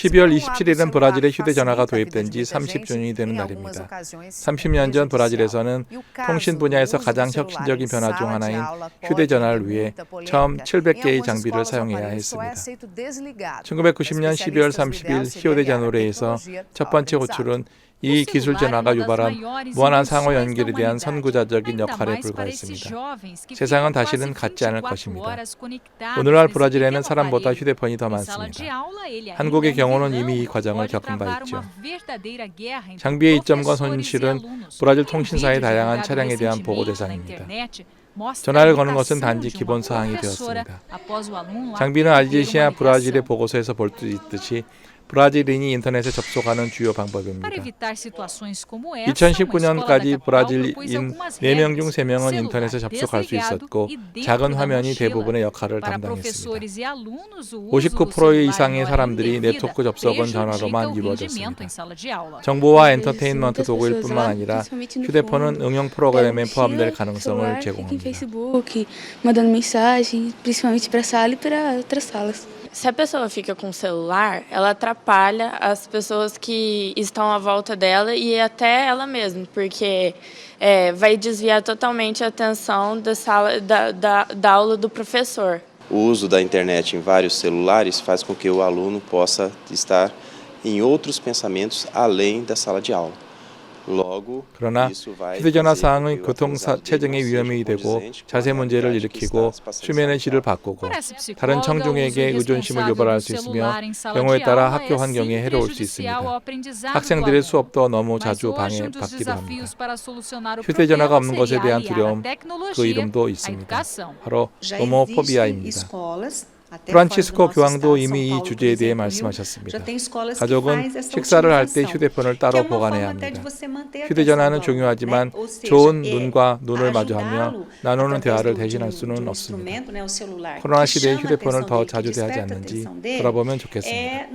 12월 27일은 브라질의 휴대전화가 도입된 지 30주년이 되는 날입니다. 30년 전 브라질에서는 통신 분야에서 가장 혁신적인 변화 중 하나인 휴대전화를 위해 처음 700개의 장비를 사용해야 했습니다. 1990년 12월 30일 히오데자노레에서 첫 번째 호출은 이 기술 전화가 유발한 무한한 상호 연결에 대한 선구자적인 역할에 불과했습니다. 세상은 다시는 같지 않을 것입니다. 오늘날 브라질에는 사람보다 휴대폰이 더 많습니다. 한국의 경우는 이미 이 과정을 겪은 바 있죠. 장비의 이점과 손실은 브라질 통신사의 다양한 차량에 대한 보고 대상입니다. 전화를 거는 것은 단지 기본 사항이 되었습니다. 장비는 알제시아 브라질의 보고서에서 볼 수 있듯이 브라질인이 인터넷에 접속하는 주요 방법입니다. 2019년까지 브라질인 4명 중 3명은 인터넷에 접속할 수 있었고 작은 화면이 대부분의 역할을 담당했습니다. 59% 이상의 사람들이 네트워크 접속은 전화로만 이루어졌습니다. 정보와 엔터테인먼트 도구일 뿐만 아니라 휴대폰은 응용 프로그램에 포함될 가능성을 제공합니다. E. Se a pessoa fica com o celular, ela atrapalha as pessoas que estão à volta dela e até ela mesma, porque é, vai desviar totalmente a atenção da, sala, da, da, da aula do professor. O uso da internet em vários celulares faz com que o aluno possa estar em outros pensamentos além da sala de aula. 그러나 휴대전화 사항은 교통 체증의 위험이 되고 자세 문제를 일으키고 수면의 질을. 바꾸고 다른 청중에게 의존심을 유발할 수 있으며 경우에 따라 학교 환경에 해로울 수 있습니다. 학생들의 수업도 너무 자주 방해받기도 합니다. 휴대전화가 없는 것에 대한 두려움, 그 이름도 있습니다. 바로 노모포비아입니다. 프란치스코 교황도 이미 이 주제에 대해 말씀하셨습니다. 가족은 식사를 할 때 휴대폰을 따로 보관해야 합니다. 휴대전화는 중요하지만 좋은 눈과 눈을 마주하며 나누는 대화를 대신할 um- 수는 um 없습니다. 코로나 시대에 휴대폰을 더 자주 대하지 않는지 돌아보면 좋겠습니다.